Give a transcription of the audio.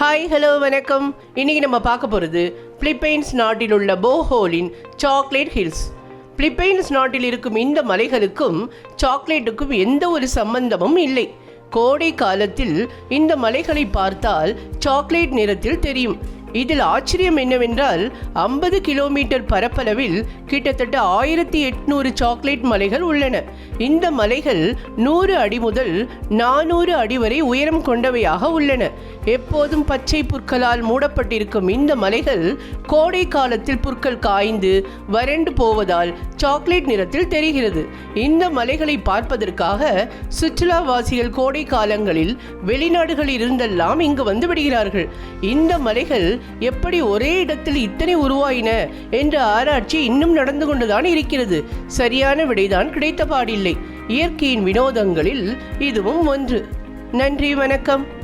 Hi hello வணக்கம். இன்னைக்கு நம்ம பார்க்க போகிறது பிலிப்பைன்ஸ் நாட்டில் உள்ள போஹோலின் சாக்லேட் ஹில்ஸ் பிலிப்பைன்ஸ் நாட்டில் இருக்கும் இந்த மலைகளுக்கும் சாக்லேட்டுக்கும் எந்த ஒரு சம்பந்தமும் இல்லை. கோடை காலத்தில் இந்த மலைகளை பார்த்தால் சாக்லேட் நிறத்தில் தெரியும். இதில் ஆச்சரியம் என்னவென்றால் ஐம்பது கிலோமீட்டர் பரப்பளவில் கிட்டத்தட்ட ஆயிரத்தி எட்நூறு சாக்லேட் மலைகள் உள்ளன. இந்த மலைகள் நூறு அடி முதல் நானூறு அடி வரை உயரம் கொண்டவையாக உள்ளன. எப்போதும் பச்சை புற்களால் மூடப்பட்டிருக்கும் இந்த மலைகள் கோடை காலத்தில் புற்கள் காய்ந்து வறண்டு போவதால் சாக்லேட் நிறத்தில் தெரிகிறது. இந்த மலைகளை பார்ப்பதற்காக சுற்றுலாவாசிகள் கோடை காலங்களில் வெளிநாடுகளில் இருந்தெல்லாம் இங்கு வந்து விடுகிறார்கள். இந்த மலைகள் எப்படி ஒரே இடத்தில் இத்தனை உருவாயின என்ற ஆராய்ச்சி இன்னும் நடந்து கொண்டுதான் இருக்கிறது. சரியான விடைதான் கிடைத்த பாடில்லை. இயற்கையின் வினோதங்களில் இதுவும் ஒன்று. நன்றி வணக்கம்.